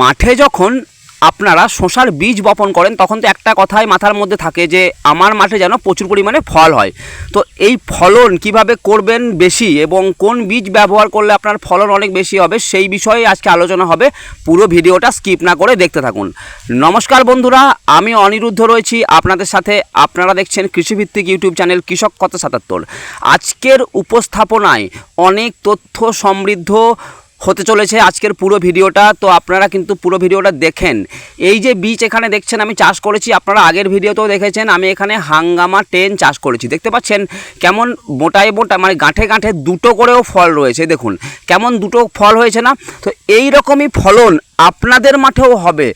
মাঠে যখন আপনারা শশার বীজ বপন করেন, তখন তো একটা কথাই মাথার মধ্যে থাকে যে, আমার মাঠে যেন প্রচুর পরিমাণে ফল হয়। তো এই ফলন কীভাবে করবেন বেশি এবং কোন বীজ ব্যবহার করলে আপনার ফলন অনেক বেশি হবে, সেই বিষয়ে আজকে আলোচনা হবে। পুরো ভিডিওটা স্কিপ না করে দেখতে থাকুন। নমস্কার বন্ধুরা, আমি অনিরুদ্ধ রয়েছি, আপনাদের সাথে আপনারা দেখছেন কৃষিভিত্তিক ইউটিউব চ্যানেল কৃষক কথা সাতাত্তর। আজকের উপস্থাপনায় অনেক তথ্য সমৃদ্ধ হতে চলেছে আজকের পুরো ভিডিওটা। তো আপনারা কিন্তু পুরো ভিডিওটা দেখেন। এই যে বীজ এখানে দেখছেন, আমি চাষ করেছি, আপনারা আগের ভিডিওতেও দেখেছেন, আমি এখানে হাঙ্গামা টেন চাষ করেছি। দেখতে পাচ্ছেন কেমন মোটায় মোটা মানে গাঁঠে গাঁঠে দুটো করেও ফল রয়েছে, দেখুন। কেমন দুটো ফল হয়েছে না? তো এই রকমই ফলন আপনাদের মাঠেও হবে।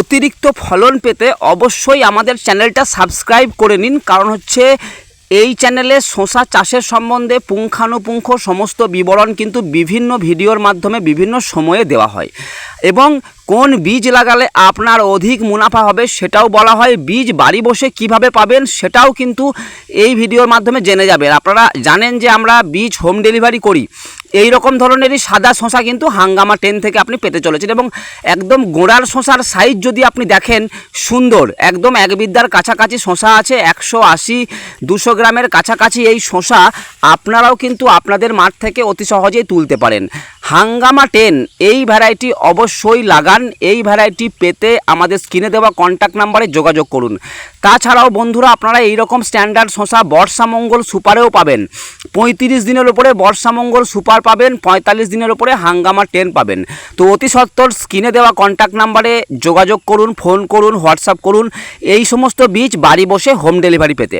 অতিরিক্ত ফলন পেতে অবশ্যই আমাদের চ্যানেলটা সাবস্ক্রাইব করে নিন, কারণ হচ্ছে এই চ্যানেলে শশা চাষের সম্বন্ধে পুঙ্খানুপুঙ্খ সমস্ত বিবরণ কিন্তু বিভিন্ন ভিডিওর মাধ্যমে বিভিন্ন সময়ে দেওয়া হয়। এবং কোন বীজ লাগালে আপনার অধিক মুনাফা হবে সেটাও বলা হয় বীজ বাড়ি বসে কীভাবে পাবেন সেটাও কিন্তু এই ভিডিওর মাধ্যমে জেনে যাবেন। আপনারা জানেন যে আমরা বীজ হোম ডেলিভারি করি। এই রকম ধরনেরই সাদা শশা কিন্তু হাঙ্গামা টেন থেকে আপনি পেতে চলেছেন এবং একদম গোড়ার শশার সাইজ যদি আপনি দেখেন সুন্দর, একদম এক বিদ্যার কাছাকাছি শশা আছে, একশো আশি, দুশো গ্রামের কাছাকাছি এই শশা আপনারাও কিন্তু আপনাদের মাঠ থেকে অতি সহজেই তুলতে পারেন। হাঙ্গামা টেন, এই ভ্যারাইটি অবশ্যই লাগান, এই ভ্যারাইটি পেতে আমাদের স্ক্রিনে দেওয়া কন্ট্যাক্ট নাম্বারে যোগাযোগ করুন। তাছাড়াও বন্ধুরা, আপনারা এই রকম স্ট্যান্ডার্ড শশা বর্ষামঙ্গল সুপারেও পাবেন। পঁয়ত্রিশ দিনের উপরে বর্ষামঙ্গল সুপার পাবেন, পঁয়তাল্লিশ দিনের উপরে হাঙ্গামা টেন পাবেন। তো অতি সত্বর স্ক্রিনে দেওয়া কন্ট্যাক্ট নাম্বারে যোগাযোগ করুন ফোন করুন হোয়াটসঅ্যাপ করুন, এই সমস্ত বীজ বাড়ি বসে হোম ডেলিভারি পেতে।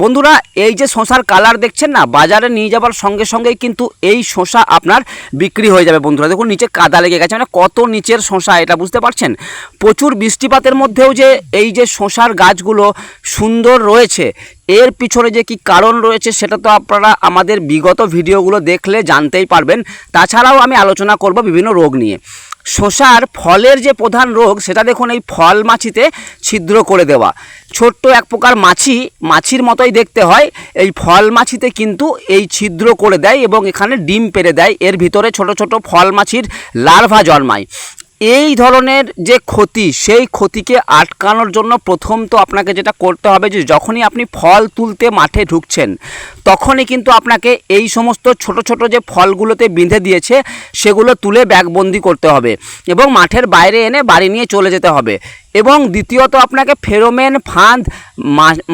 বন্ধুরা, এই যে শশার কালার দেখছেন না, বাজারে নিয়ে যাবার সঙ্গে সঙ্গেই কিন্তু এই শশা আপনার বিক্রি হয়ে যাবে বন্ধুরা। দেখুন, নিচে কাদা লেগে গেছে। মানে কত নিচের শশা এটা বুঝতে পারছেন? প্রচুর বৃষ্টিপাতের মধ্যেও যে এই যে শশার গাছগুলো সুন্দর রয়েছে, এর পিছনে যে কি কারণ রয়েছে সেটা তো আপনারা আমাদের বিগত ভিডিওগুলো দেখলে জানতেই পারবেন। তাছাড়াও আমি আলোচনা করব বিভিন্ন রোগ নিয়ে। শশার ফলের যে প্রধান রোগ, সেটা দেখুন এই ফল মাছিতে ছিদ্র করে দেওয়া। ছোট্ট এক প্রকার মাছি, মাছির মতোই দেখতে হয়। এই ফল মাছিতে কিন্তু এই ছিদ্র করে দেয় এবং এখানে ডিম পেরে দেয়। এর ভিতরে ছোট ছোট ফল মাছির লার্ভা জন্মায়। এই ধরনের যে ক্ষতি, সেই ক্ষতিকে আটকানোর জন্য প্রথম তো আপনাকে যেটা করতে হবে যে যখনই আপনি ফল তুলতে মাঠে ঢুকছেন, তখনই কিন্তু আপনাকে এই সমস্ত ছোট ছোট যে ফলগুলোতে বেঁধে দিয়েছে, সেগুলো তুলে ব্যাগবন্দি করতে হবে এবং মাঠের বাইরে এনে বাড়ি নিয়ে চলে যেতে হবে। এবং দ্বিতীয়ত আপনাকে ফেরোমেন ফাঁদ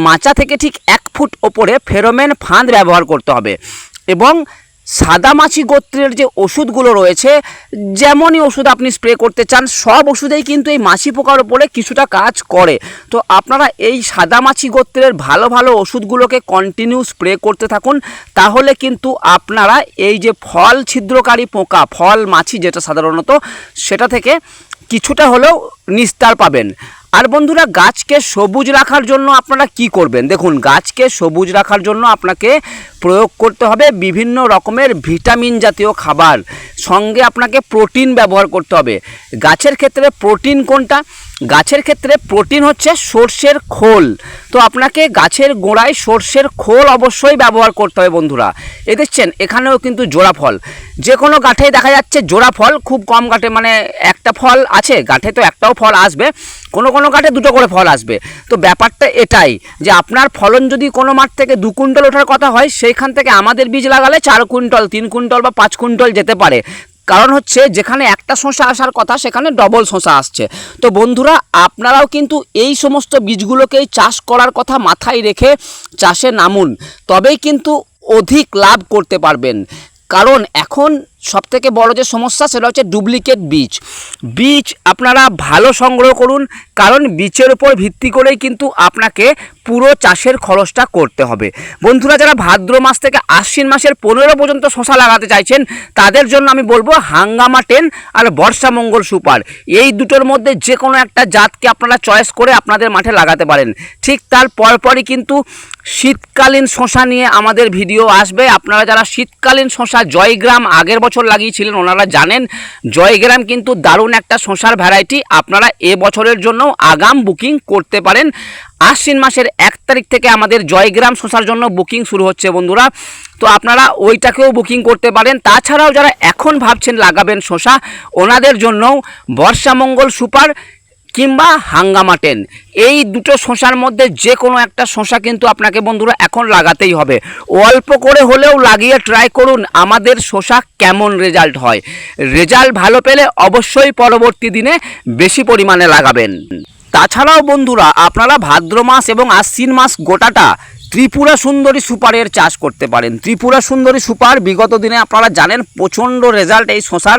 মাচা থেকে ঠিক এক ফুট ওপরে ফেরোমেন ফাঁদ ব্যবহার করতে হবে। এবং সাদামাছি গোত্রের যে ওষুধগুলো রয়েছে, যেমনই ওষুধ আপনি স্প্রে করতে চান, সব ওষুধেই কিন্তু এই মাছি পোকার ওপরে কিছুটা কাজ করে। তো আপনারা এই সাদামাছি গোত্রের ভালো ভালো ওষুধগুলোকে কন্টিনিউ স্প্রে করতে থাকুন, তাহলে কিন্তু আপনারা এই যে ফল ছিদ্রকারী পোকা, ফল মাছি যেটা সাধারণত, সেটা থেকে কিছুটা হলেও নিস্তার পাবেন। আর বন্ধুরা, গাছকে সবুজ রাখার জন্য আপনারা কি করবেন? দেখুন, গাছকে সবুজ রাখার জন্য আপনাকে প্রয়োগ করতে হবে বিভিন্ন রকমের ভিটামিন জাতীয় খাবার। সঙ্গে আপনাকে প্রোটিন ব্যবহার করতে হবে। গাছের ক্ষেত্রে প্রোটিন কোনটা? গাছের ক্ষেত্রে প্রোটিন হচ্ছে সর্ষের খোল। তো আপনাকে গাছের গোড়ায় সর্ষের খোল অবশ্যই ব্যবহার করতে হবে বন্ধুরা। এ দেখছেন, এখানেও কিন্তু জোড়া ফল। যে কোনো গাঠেই দেখা যাচ্ছে জোড়া ফল, খুব কম গাঠে মানে একটা ফল আছে, গাঠে তো একটাও ফল আসবে। কোনো কোনো গাঠে দুটো করে ফল আসবে। তো ব্যাপারটা এটাই যে আপনার ফলন যদি কোনো মাঠ থেকে দু কুইন্টাল ওঠার কথা হয়, সেইখান থেকে আমাদের বীজ লাগালে চার কুইন্টাল, তিন কুইন্টাল বা পাঁচ কুইন্টাল যেতে পারে। কারণ হচ্ছে যেখানে একটা শসা আসার কথা, সেখানে ডবল শসা আসছে। তো বন্ধুরা, আপনারাও কিন্তু এই সমস্ত বীজগুলোকেই চাষ করার কথা মাথায় রেখে চাষে নামুন। তবেই কিন্তু অধিক লাভ করতে পারবেন। কারণ এখন সবথেকে বড় যে সমস্যা সেটা হচ্ছে ডুপ্লিকেট বীজ বীজ আপনারা ভালো সংগ্রহ করুন, কারণ বীজের উপর ভিত্তি করেই কিন্তু আপনাকে পুরো চাষের খরচটা করতে হবে। বন্ধুরা, যারা ভাদ্র মাস থেকে আশ্বিন মাসের পনেরো পর্যন্ত শশা লাগাতে চাইছেন, তাদের জন্য আমি বলব হাঙ্গামা টেন আর বর্ষা মঙ্গল সুপার। এই দুটোর মধ্যে যে কোনো একটা জাতকে আপনারা চয়েস করে আপনাদের মাঠে লাগাতে পারেন। ঠিক তার পরপরই কিন্তু শীতকালীন শশা নিয়ে আমাদের ভিডিও আসবে। আপনারা যারা শীতকালীন শশা, জয়গ্রাম আগের বছর লাগিয়েছিলেন, ওনারা জানেন। জয়গ্রাম কিন্তু দারুণ একটা শশার ভ্যারাইটি আপনারা এ বছরের জন্য আগাম বুকিং করতে পারেন। আশ্বিন মাসের এক তারিখ থেকে আমাদের জয়গ্রাম শশার জন্য বুকিং শুরু হচ্ছে বন্ধুরা। তো আপনারা ওইটাকেও বুকিং করতে পারেন। তাছাড়াও যারা এখন ভাবছেন লাগাবেন শশা ওনাদের জন্যও বর্ষামঙ্গল সুপার কিংবা হাঙ্গামা টেন। এই দুটো শশার মধ্যে যে কোনো একটা শশা কিন্তু আপনাকে বন্ধুরা এখন লাগাতেই হবে। অল্প করে হলেও লাগিয়ে ট্রাই করুন আমাদের শশা কেমন রেজাল্ট হয়। রেজাল্ট ভালো পেলে অবশ্যই পরবর্তী দিনে বেশি পরিমাণে লাগাবেন। তাছাড়াও বন্ধুরা, আপনারা ভাদ্র মাস এবং আশ্বিন মাস গোটাটা ত্রিপুরা সুন্দরী সুপারের চাষ করতে পারেন। ত্রিপুরা সুন্দরী সুপার, বিগত দিনে আপনারা জানেন প্রচণ্ড রেজাল্ট এই শশার।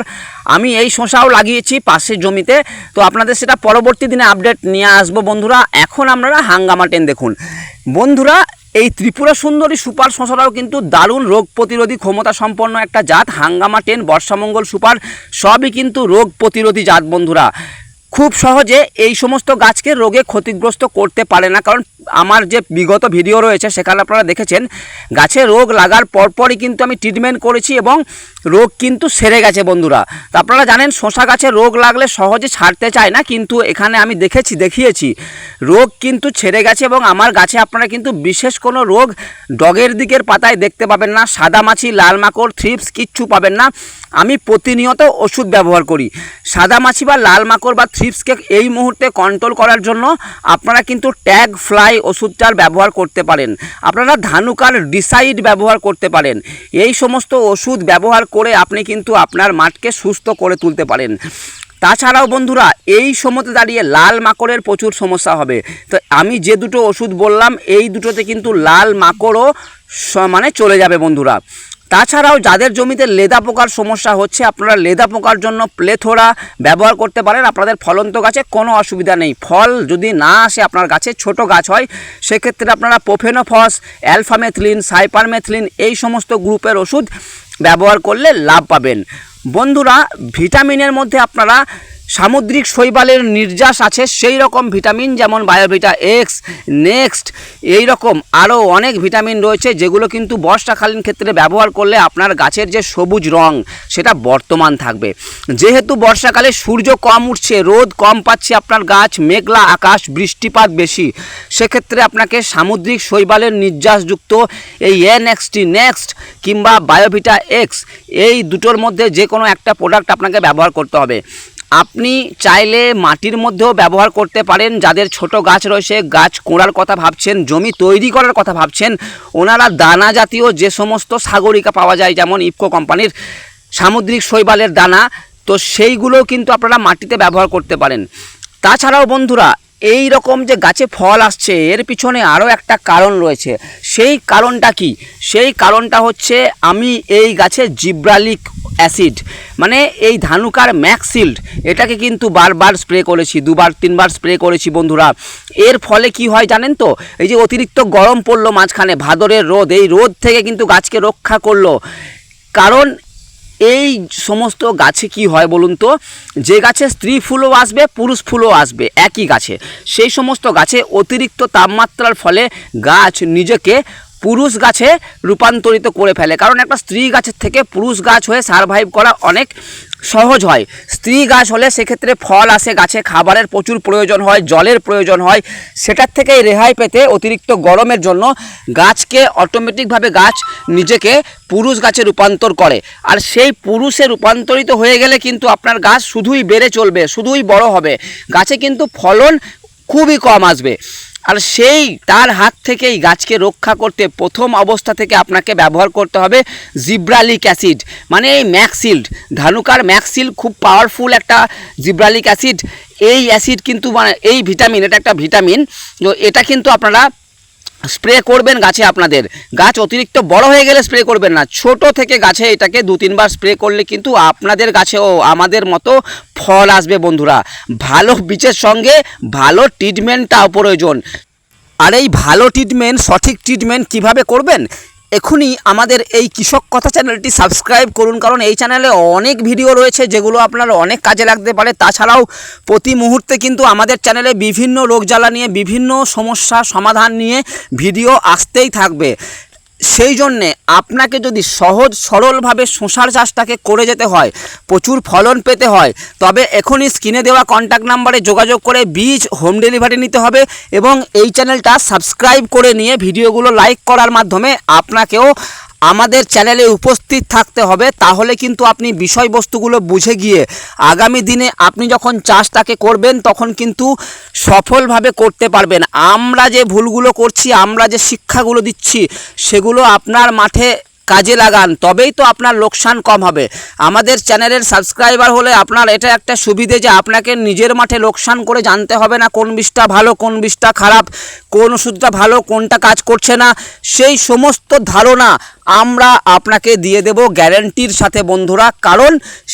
আমি এই শশাও লাগিয়েছি পাশের জমিতে। তো আপনাদের সেটা পরবর্তী দিনে আপডেট নিয়ে আসব বন্ধুরা। এখন আপনারা হাঙ্গামা টেন দেখুন। বন্ধুরা, এই ত্রিপুরা সুন্দরী সুপার শশাটাও কিন্তু দারুণ রোগ প্রতিরোধী ক্ষমতা সম্পন্ন একটা জাত। হাঙ্গামা টেন বর্ষামঙ্গল সুপার, সবই কিন্তু রোগ প্রতিরোধী জাত বন্ধুরা। খুব সহজে এই সমস্ত গাছকে রোগে ক্ষতিগ্রস্ত করতে পারে না। কারণ আমার যে বিগত ভিডিও রয়েছে, সেখানে আপনারা দেখেছেন, গাছে রোগ লাগার পরপরই কিন্তু আমি ট্রিটমেন্ট করেছি এবং রোগ কিন্তু সেরে গেছে বন্ধুরা। তো আপনারা জানেন, শশা গাছে রোগ লাগলে সহজে ছাড়তে চায় না, কিন্তু এখানে আমি দেখেছি, দেখিয়েছি, রোগ কিন্তু ছেড়ে গেছে এবং আমার গাছে আপনারা কিন্তু বিশেষ কোনো রোগ ডগের দিকের পাতায় দেখতে পাবেন না, সাদা মাছি, লাল মাকড় থ্রিপস কিচ্ছু পাবেন না। আমি প্রতিনিয়ত ওষুধ ব্যবহার করি। সাদা মাছি বা লাল মাকড় বা থ্রিপসকে এই মুহূর্তে কন্ট্রোল করার জন্য আপনারা কিন্তু ট্যাগ ফ্লাই ওষুধটার ব্যবহার করতে পারেন। আপনারা ধানুকার ডিসাইড ব্যবহার করতে পারেন। এই সমস্ত ওষুধ ব্যবহার করে আপনি কিন্তু আপনার মাঠকে সুস্থ করে তুলতে পারেন। তাছাড়াও বন্ধুরা, এই সময়তে দাঁড়িয়ে লাল মাকড়ের প্রচুর সমস্যা হবে। তো আমি যে দুটো ওষুধ বললাম, এই দুটোতে কিন্তু লাল মাকড়ও মানে চলে যাবে বন্ধুরা। তাছাড়াও যাদের জমিতে লেদা পোকার সমস্যা হচ্ছে, আপনারা লেদা পোকার জন্য প্লেথোরা ব্যবহার করতে পারেন। আপনাদের ফলন্ত গাছে কোনো অসুবিধা নেই। ফল যদি না আসে আপনার গাছে, ছোট গাছ হয়, সেক্ষেত্রে আপনারা পোফেনোফস অ্যালফামেথলিন, সাইপারমেথলিন এই সমস্ত গ্রুপের ওষুধ ব্যবহার করলে লাভ পাবেন। বন্ধুরা, ভিটামিনের মধ্যে আপনারা সামুদ্রিক শৈবালের নির্যাস আছে সেই রকম ভিটামিন যেমন বায়োভিটা এক্স, নেক্সট এই রকম আরও অনেক ভিটামিন রয়েছে যেগুলো কিন্তু বর্ষাকালীন ক্ষেত্রে ব্যবহার করলে আপনার গাছের যে সবুজ রং সেটা বর্তমান থাকবে। যেহেতু বর্ষাকালে সূর্য কম উঠছে, রোদ কম পাচ্ছে আপনার গাছ, মেঘলা আকাশ, বৃষ্টিপাত বেশি, সেক্ষেত্রে আপনাকে সামুদ্রিক শৈবালের নির্যাসযুক্ত এই এনএক্সটি নেক্সট কিংবা বায়োভিটা এক্স, এই দুটোর মধ্যে যে কোনো একটা প্রোডাক্ট আপনাকে ব্যবহার করতে হবে। আপনি চাইলে মাটির মধ্যেও ব্যবহার করতে পারেন। যাদের ছোট গাছ রয়েছে, গাছ কোঁড়ার কথা ভাবছেন, জমি তৈরি করার কথা ভাবছেন, ওনারা দানা জাতীয় যে সমস্ত সাগরিকা পাওয়া যায়, যেমন ইফকো কোম্পানির সামুদ্রিক শৈবালের দানা, তো সেইগুলোও কিন্তু আপনারা মাটিতে ব্যবহার করতে পারেন। তাছাড়াও বন্ধুরা এই রকম যে গাছে ফল আসছে, এর পিছনে আরও একটা কারণ রয়েছে। সেই কারণটা কি? সেই কারণটা হচ্ছে আমি এই গাছে জিব্রালিক অ্যাসিড মানে এই ধানুকার ম্যাক্সিল্ড এটাকে কিন্তু বারবার স্প্রে করেছি, দুবার, তিনবার স্প্রে করেছি বন্ধুরা। এর ফলে কি হয় জানেন তো? এই যে অতিরিক্ত গরম পড়ল মাঝখানে, ভাদরের রোদ, এই রোদ থেকে কিন্তু গাছকে রক্ষা করল। কারণ এই সমস্ত গাছে কি হয় বলুন তো? যে গাছে স্ত্রী ফুলও আসবে, পুরুষ ফুলও আসবে, একই গাছে। সেই সমস্ত গাছে অতিরিক্ত তাপমাত্রার ফলে গাছ নিজেকে পুরুষ গাছে রূপান্তরিত করে ফেলে। কারণ একটা স্ত্রী গাছের থেকে পুরুষ গাছ হয়ে সারভাইভ করা অনেক সহজ হয়। স্ত্রী গাছ হলে সেক্ষেত্রে ফল আসে, গাছে খাবারের প্রচুর প্রয়োজন হয়, জলের প্রয়োজন হয়। সেটার থেকে রেহাই পেতে অতিরিক্ত গরমের জন্য গাছকে অটোমেটিকভাবে গাছ নিজেকে পুরুষ গাছে রূপান্তর করে। আর সেই পুরুষে রূপান্তরিত হয়ে গেলে কিন্তু আপনার গাছ শুধুই বেড়ে চলবে, শুধুই বড় হবে। গাছে কিন্তু ফলন খুবই কম আসবে। আর সেই তার হাত থেকেই গাছকে রক্ষা করতে প্রথম অবস্থা থেকে আপনাকে ব্যবহার করতে হবে জিব্রালিক অ্যাসিড মানে এই ম্যাক্সিল্ড ধানুকার ম্যাক্সিল খুব পাওয়ারফুল একটা জিব্রালিক অ্যাসিড। এই অ্যাসিড কিন্তু মানে এই ভিটামিন, এটা একটা ভিটামিন, তো এটা কিন্তু আপনারা স্প্রে করবেন গাছে আপনাদের। গাছ অতিরিক্ত বড় হয়ে গেলে স্প্রে করবেন না। ছোট থেকে গাছে এটাকে দু, তিনবার স্প্রে করলে কিন্তু আপনাদের গাছেও আমাদের মতো ফল আসবে বন্ধুরা। ভালো বীজের সঙ্গে ভালো ট্রিটমেন্টটাও প্রয়োজন। আর এই ভালো ট্রিটমেন্ট সঠিক ট্রিটমেন্ট কীভাবে করবেন? এখনই আমাদের এই কৃষক কথা চ্যানেলটি সাবস্ক্রাইব করুন, কারণ এই চ্যানেলে অনেক ভিডিও রয়েছে যেগুলো আপনার অনেক কাজে লাগতে পারে। তাছাড়াও প্রতি মুহূর্তে কিন্তু আমাদের চ্যানেলে বিভিন্ন রোগ জ্বালা নিয়ে বিভিন্ন সমস্যা সমাধান নিয়ে ভিডিও আসতেই থাকবে। সেই জন্যে আপনাকে যদি সহজ সরলভাবে শশার চাষটাকে করে যেতে হয়, প্রচুর ফলন পেতে হয়, তবে এখনই স্ক্রিনে দেওয়া কন্ট্যাক্ট নাম্বারে যোগাযোগ করে বীজ হোম ডেলিভারি নিতে হবে এবং এই চ্যানেলটা সাবস্ক্রাইব করে নিয়ে ভিডিওগুলো লাইক করার মাধ্যমে আপনাকেও আমাদের চ্যানেলে উপস্থিত থাকতে হবে, তাহলে কিন্তু আপনি বিষয়বস্তুগুলো বুঝে গিয়ে আগামী দিনে আপনি যখন চাষটাকে করবেন, তখন কিন্তু সফলভাবে করতে পারবেন। আমরা যে ভুলগুলো করছি, আমরা যে শিক্ষাগুলো দিচ্ছি, সেগুলো আপনার মাঠে কাজে লাগান, তবেই তো আপনার লোকসান কম হবে। আমাদের চ্যানেলের সাবস্ক্রাইবার হলে আপনার এটা একটা সুবিধে যে আপনাকে নিজের মাঠে লোকসান করে জানতে হবে না কোন বীজটা ভালো, কোন বীজটা খারাপ, কোন ওষুধটা ভালো, কোনটা কাজ করছে না, সেই সমস্ত ধারণা আমরা আপনাকে দিয়ে দেব গ্যারেন্টির সাথে বন্ধুরা, কারণ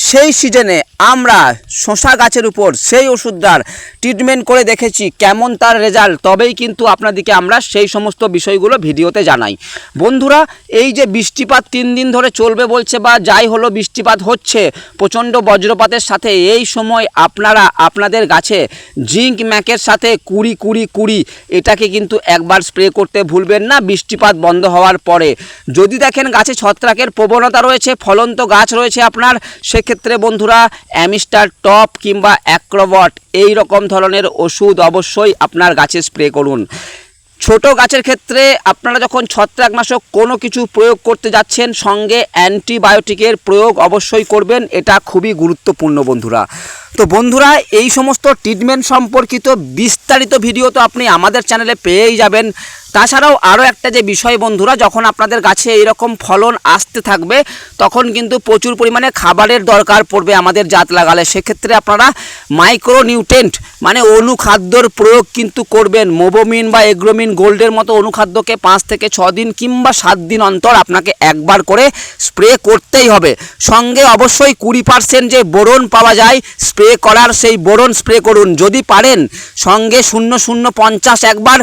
সেই সিজনে আমরা শশা গাছের উপর সেই ওষুধটার ট্রিটমেন্ট করে দেখেছি, কেমন তার রেজাল্ট তবেই কিন্তু আপনাদেরকে আমরা সেই সমস্ত বিষয়গুলো ভিডিওতে জানাই। বন্ধুরা, এই যে বৃষ্টিপাত তিন দিন ধরে চলবে বলছে বা যাই হলো বৃষ্টিপাত হচ্ছে, প্রচণ্ড বজ্রপাতের সাথে এই সময় আপনারা আপনাদের গাছে জিঙ্ক ম্যাকের সাথে কুড়ি কুড়ি কুড়ি, এটাকে কিন্তু একবার স্প্রে করতে ভুলবেন না, বৃষ্টিপাত বন্ধ হওয়ার পরে। যদি দেখেন গাছে ছত্রাকের প্রবণতা রয়েছে, ফলন্ত গাছ রয়েছে আপনার। সেক্ষেত্রে বন্ধুরা, অ্যামিস্টার টপ কিংবা অ্যাক্রোবট এই রকম ধরনের ওষুধ অবশ্যই আপনার গাছে স্প্রে করুন। ছোট গাছের ক্ষেত্রে আপনারা যখন ছত্রাকনাশক কোনো কিছু প্রয়োগ করতে যাচ্ছেন, সঙ্গে অ্যান্টিবায়োটিকের প্রয়োগ অবশ্যই করবেন, এটা খুবই গুরুত্বপূর্ণ বন্ধুরা। তো বন্ধুরা, এই সমস্ত ট্রিটমেন্ট সম্পর্কিত বিস্তারিত ভিডিও তো আপনি আমাদের চ্যানেলে পেয়েই যাবেন। তাছাড়াও আরও একটা যে বিষয় বন্ধুরা, যখন আপনাদের গাছে এইরকম ফলন আসতে থাকবে, তখন কিন্তু প্রচুর পরিমাণে খাবারের দরকার পড়বে আমাদের জাত লাগালে। সেক্ষেত্রে আপনারা মাইক্রো নিউট্রেন্ট মানে অনুখাদ্যর প্রয়োগ কিন্তু করবেন। মোবোমিন বা এগ্রোমিন গোল্ডের মতো অনুখাদ্যকে পাঁচ থেকে ছ দিন কিংবা সাত দিন অন্তর আপনাকে একবার করে স্প্রে করতেই হবে। সঙ্গে অবশ্যই কুড়ি পার্সেন্ট যে বোরন পাওয়া যায় স্প্রে করার সেই বোরন স্প্রে করুন। যদি পারেন, সঙ্গে শূন্য শূন্য পঞ্চাশ একবার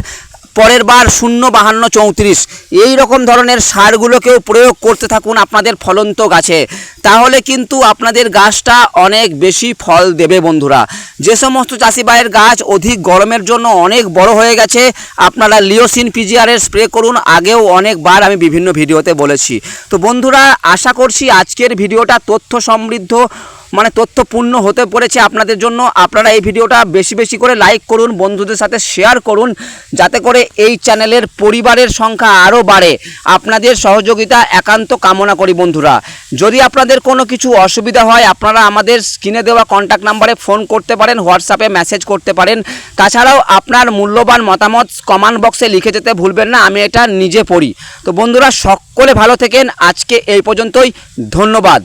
পরের বার শূন্য বাহান্ন চৌত্রিশ। এই রকম ধরনের সারগুলোকেও প্রয়োগ করতে থাকুন আপনাদের ফলন্ত গাছে। তাহলে কিন্তু আপনাদের গাছটা অনেক বেশি ফল দেবে বন্ধুরা। যে সমস্ত চাষি ভাইয়ের গাছ অধিক গরমের জন্য অনেক বড় হয়ে গেছে, আপনারা লিওসিন পিজিআরের স্প্রে করুন, আগেও অনেকবার আমি বিভিন্ন ভিডিওতে বলেছি। তো বন্ধুরা, আশা করছি আজকের ভিডিওটা তথ্য সমৃদ্ধ মানে তথ্যপূর্ণ হতে পড়েছে আপনাদের জন্য। আপনারা এই ভিডিওটা বেশি বেশি করে লাইক করুন, বন্ধুদের সাথে শেয়ার করুন, যাতে করে এই চ্যানেলের পরিবারের সংখ্যা আরও বাড়ে। আপনাদের সহযোগিতা একান্ত কামনা করি বন্ধুরা। যদি আপনাদের কোনো কিছু অসুবিধা হয়, আপনারা আমাদের স্ক্রিনে দেওয়া কন্ট্যাক্ট নাম্বারে ফোন করতে পারেন হোয়াটসঅ্যাপে মেসেজ করতে পারেন। তাছাড়াও আপনার মূল্যবান মতামত কমেন্ট বক্সে লিখে যেতে ভুলবেন না, আমি এটা নিজে পড়ি। তো বন্ধুরা, সকলে ভালো থেকেন। আজকে এই পর্যন্তই, ধন্যবাদ।